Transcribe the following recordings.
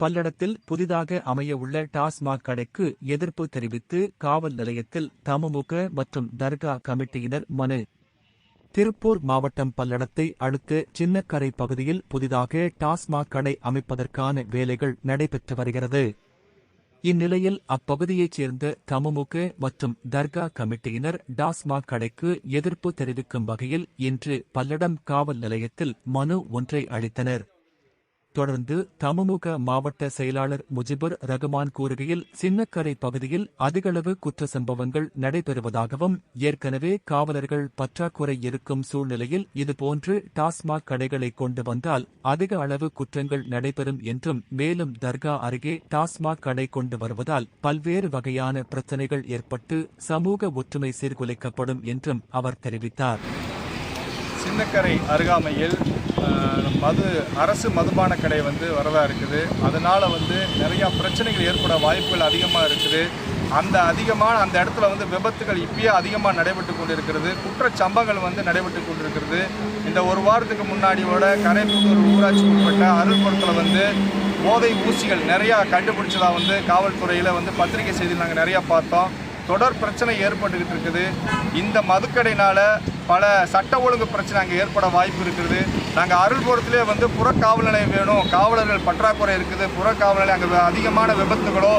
பல்லடத்தில் புதிதாக அமையவுள்ள டாஸ்மாக் கடைக்கு எதிர்ப்பு தெரிவித்து காவல் நிலையத்தில் தமுமுக மற்றும் தர்கா கமிட்டியினர் மனு. திருப்பூர் மாவட்டம் பல்லடத்தை அடுத்த சின்னக்கரை பகுதியில் புதிதாக டாஸ்மாக் கடை அமைப்பதற்கான வேலைகள் நடைபெற்று வருகிறது. இந்நிலையில் அப்பகுதியைச் சேர்ந்த தமுமுக மற்றும் தர்கா கமிட்டியினர் டாஸ்மாக் கடைக்கு எதிர்ப்பு தெரிவிக்கும் வகையில் இன்று பல்லடம் காவல் நிலையத்தில் மனு ஒன்றை அளித்தனர். தொடர்ந்து தமுமுக மாவட்ட செயலாளர் முஜிபுர் ரகுமான் கூறுகையில் சின்னக்கரை பகுதியில் அதிகளவு குற்ற சம்பவங்கள் நடைபெறுவதாகவும் ஏற்கனவே காவலர்கள் பற்றாக்குறை இருக்கும் சூழ்நிலையில் இதுபோன்று டாஸ்மாக் கடைகளை கொண்டு வந்தால் அதிக அளவு குற்றங்கள் நடைபெறும் என்றும் மேலும் தர்கா அருகே டாஸ்மாக் கடை கொண்டு வருவதால் பல்வேறு வகையான பிரச்சனைகள் ஏற்பட்டு சமூக ஒற்றுமை சீர்குலைக்கப்படும் என்றும் அவர் தெரிவித்தார். சின்னக்கரை அருகாமையில் மது அரசு மதுபான கடை வந்து வரதா இருக்குது. அதனால் வந்து நிறையா பிரச்சனைகள் ஏற்பட வாய்ப்புகள் அதிகமாக இருக்குது. அந்த அதிகமான அந்த இடத்துல வந்து விபத்துகள் இப்பயே அதிகமாக நடைபெற்று கொண்டிருக்கிறது. இருக்கிறது குற்றச்சம்பங்கள் வந்து நடைபெற்று கொண்டிருக்கிறது. இந்த ஒரு வாரத்துக்கு முன்னாடியோட கரைப்புத்தூர் ஊராட்சி உட்பட்ட அருள்புரத்தில் வந்து போதை ஊசிகள் நிறையா கண்டுபிடிச்சதாக வந்து காவல்துறையில் வந்து பத்திரிகை செய்தியில் நாங்கள் நிறையா பார்த்தோம். தொடர் பிரச்சனை ஏற்பட்டுக்கிட்டு இருக்குது. இந்த மதுக்கடையினால் பல சட்ட ஒழுங்கு பிரச்சனை அங்கே ஏற்பட வாய்ப்பு இருக்குது. நாங்கள் அருள்புரத்திலே வந்து புற காவல் நிலையம் வேணும். காவலர்கள் பற்றாக்குறை இருக்குது. புற காவல் நிலையம் அங்கே அதிகமான விபத்துகளோ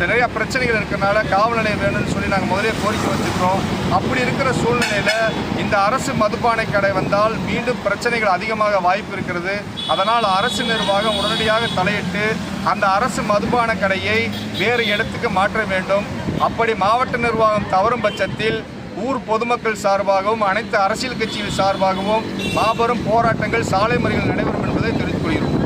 நிறைய பிரச்சனைகள் இருக்கிறனால காவல் நிலையம் வேணும்னு சொல்லி நாங்கள் முதலே கோரிக்கை வச்சுக்கிறோம் அப்படி இருக்கிற சூழ்நிலையில் இந்த அரசு மதுபானை கடை வந்தால் மீண்டும் பிரச்சனைகள் அதிகமாக வாய்ப்பு இருக்கிறது. அதனால் அரசு நிர்வாகம் உடனடியாக தலையிட்டு அந்த அரசு மதுபான கடையை வேறு இடத்துக்கு மாற்ற வேண்டும். அப்படி மாவட்ட நிர்வாகம் தவறும் பட்சத்தில் ஊர் பொதுமக்கள் சார்பாகவும் அனைத்து அரசியல் கட்சிகள் சார்பாகவும் மாபெரும் போராட்டங்கள் சாலை மறியல் நடைபெறும் என்பதை தெரிவித்துக் கொள்கிறோம்.